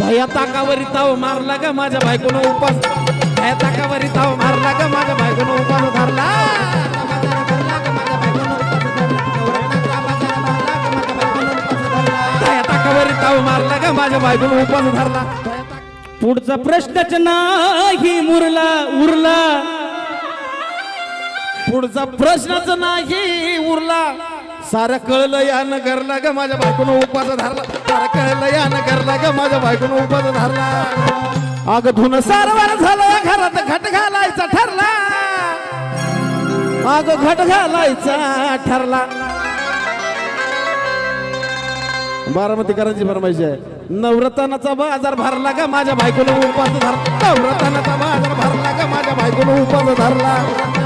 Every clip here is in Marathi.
भया ताकावरी ताव मारला ग माझ्या बायकोनं उपास. भया ताकावरी ताव मारला ग माझ्या बायकोनं उपास धरला. भया ताकावरी ताव मारला का माझ्या बायकोनं उपास धरला. पुढचा प्रश्नच नाही मुरला उरला. पुढचा प्रश्नच नाही उरला. सारं कळलं या करला ग माझ्या बायकोनं उपास धरला. सारं कळलं या धरला ग माझ्या बायकोनं उपास धरला? अग धुन सारवार झालं घरात घट घालायचा ठरला. अग घट घालायचा ठरला. बारामतीकरांची फरमाईश आहे. नवरत्नाचा बाजार भरला का माझ्या बायकोनं उपास धरला? नवरत्नाचा बाजार भरला का माझ्या बायकोनं उपास धरला?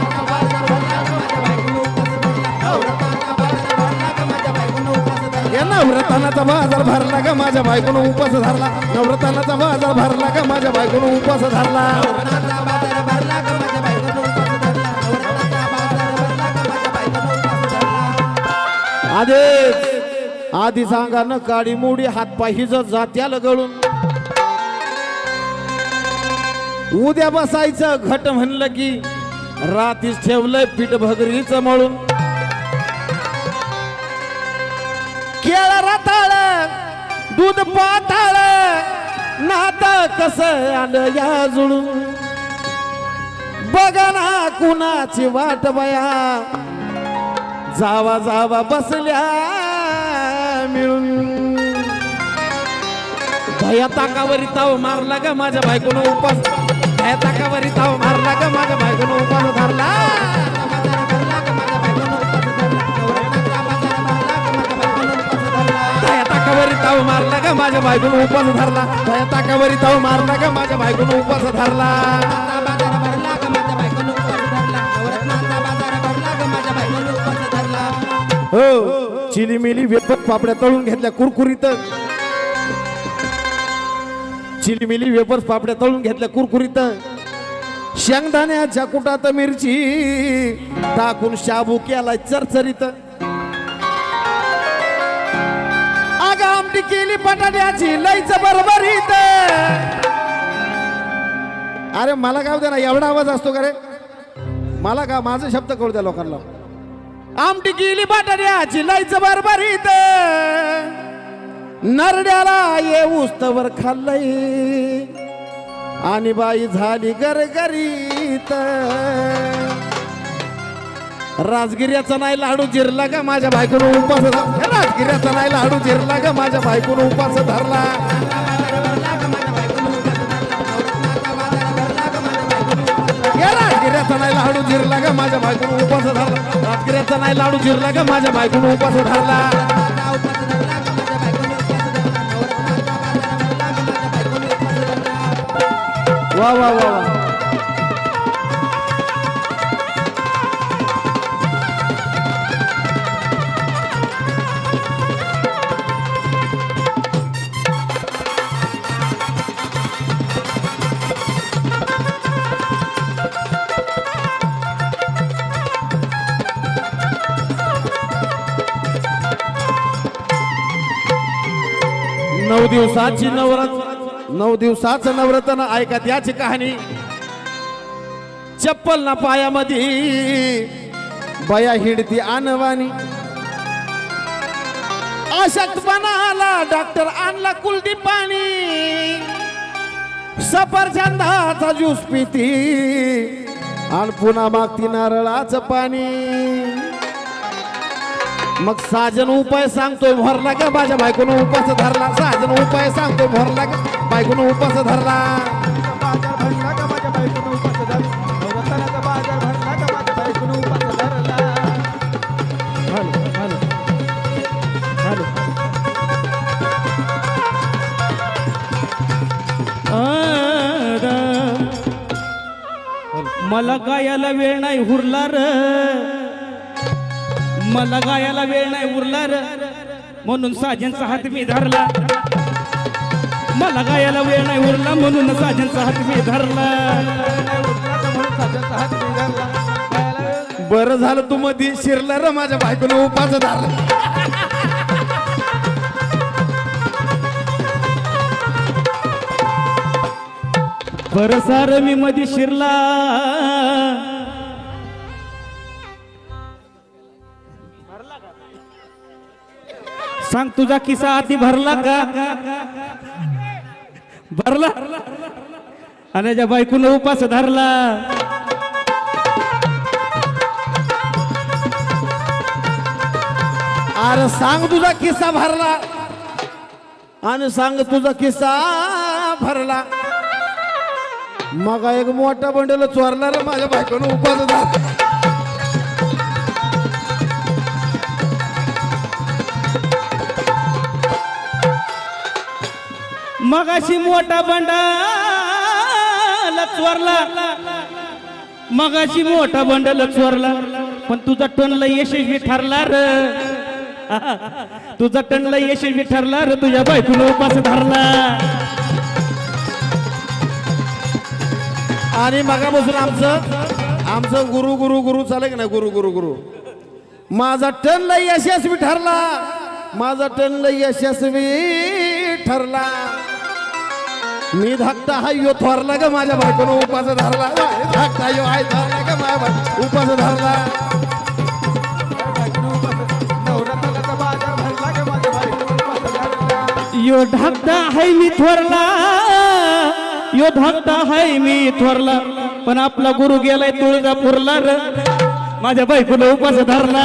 या नवरत्नाचा बाजार भरला का? माझ्या बायकोनं उपास धरला. नवरत्नाचा बाजार भरला का? माझ्या बायकोनं उपास धरला. आधीच आधी सांगा न काडी मोडी हातपाय हिज जात्याला गळून. उद्या बसायचं घट म्हणलं की रातीच ठेवलंय पीठ भगरीच मळून. केळ रताळ दूध पाताळ नात कस आलं या जुळून बघा ना कुणाची वाट बया. जावा जावा बसल्या मिळून. भया ताकावरी ताव मारला ग माझ्या बायकोनं उपास. भया ताकावरी ताव मारला ग माझ्या बायकोनं उपास धरला. ताव मारला का माझ्या बायकोनं उपास धरला? भया ताकावरी ताव मारला का माझ्या बायकोनं उपास धरला? हो चिलीमिली वेपर पापड्या तळून घेतल्या कुरकुरीत. चिलीमिली वेपर्स पापड्या तळून घेतल्या कुरकुरीत. शेंगदाण्याच्या कुटात मिरची टाकून शाबू केलाय चरचरीत. आमटी केली बटाट्याची लईच बरोबरीत अरे मला काय द्या ना एवढा आवाज असतो का रे? मला का माझा शब्द कळू द्या लोकांना. आमटी केली बटाट्याची लईच बरबरीत नरड्याला ये उस्तवर खाल्लंय. आणि बाई झाली गरगरीत. राजगिऱ्याचा नाही लाडू जिरला का माझ्या बायकोनं उपास राजगिऱ्याचा नाही लाडू जिरला का माझ्या बायकोनं उपास धरला? राजगिऱ्याचा नाही लाडू जिरला का माझ्या बायकोनं उपास धरला? राजगिऱ्याचा नाही लाडू जिरला का माझ्या बायकोनं उपास धरला? वा वा वा वा. दिवसाची नवरात्र नऊ दिवसाचं नवरत्न ऐका त्याची कहाणी. चप्पल ना पायामध्ये बया हिडती आणवानी अशक्तपणाला डॉक्टर आणला कुलदी पाणी सफरचंदाचा ज्यूस पिती. आणि पुन्हा मागती नारळाचं पाणी. मग साजन उपाय सांगतोय भरला का माझ्या बायकोन उपास धरला? साजन उपाय सांगतोय भरला का? बायकोन उपास धरला. मला काय याला वेळ नाही हुरला र. मला गायाला वेळ नाही उरला र म्हणून साजनचा हात मी धरला. मला गायाला वेळ नाही उरला म्हणून साजनचा हात मी धरला. बरं झालं तू मध्ये शिरला र माझ्या बायकोनं उपास धरला परसार मी मधी शिरला. सांग तुझा किस्सा आधी भरला का? भरला? आणि ज्या बायकून उपास धरला. अरे सांग तुझा किस्सा भरला. आणि सांग तुझा किस्सा भरला. मग एक मोठा बंडल चोरला रे माझ्या बायकोनं उपास धरला. मगाशी मोठा बंडा चोरला. मगाशी मोठा बंडल चोरला. पण तुझा टनला यशस्वी ठरला र. तुझा टनला यशस्वी ठरला र तुझ्या बायकून उपास धरला. आणि मगापासून आमचं आमचं गुरु गुरु गुरु चालेल की नाही? गुरु गुरु गुरु. माझा टन यशस्वी ठरला. माझा टन यशस्वी ठरला. मी धाकटा हा यो थोरला ग माझ्या बायकोनं उपास धरला. धाकटा यो आय धरला ग माझ्या बाय उपास धरला उपास धरला. यो धाकटा हाय मी थोरला. यो धाकटा हाय मी थोरला. पण आपला गुरु गेलाय तुळजापूरला र. माझ्या बायकोनं उपास धरला.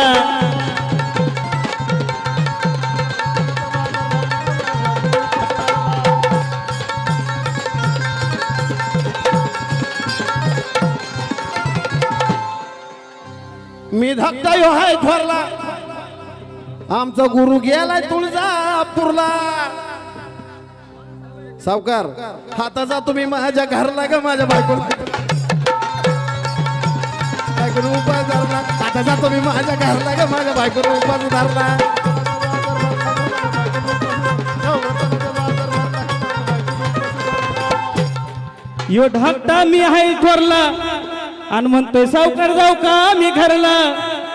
मी धाकटा यो आहे थोरला. आमचा गुरु गेलाय तुळजापूरला. सावकार हाताचा तुम्ही माझ्या घरला का माझ्या बायकोला. बायकोने उपास धरला. हाताचा तुम्ही माझ्या घरला का माझ्या बायकोने उपास धरला. यो धाकटा मी हाय थोरला. आणि म्हणतोय सावकार जाऊ का? मी घरला.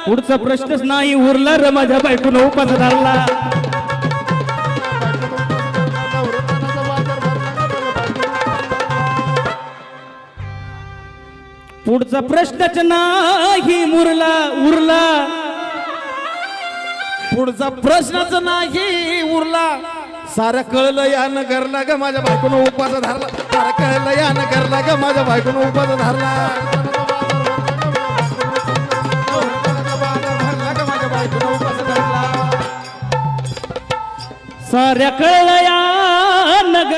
पुढचा प्रश्नच नाही उरला र माझ्या बायकून उपास धरला. पुढचा प्रश्नच नाही मुरला उरला. पुढचा प्रश्नच नाही उरला. सारं कळलं या नगरला ग माझ्या बायकोनं उपास धरला. सारं कळलं या नगरला ग माझ्या बायकोनं उपास धरला. સર કળયા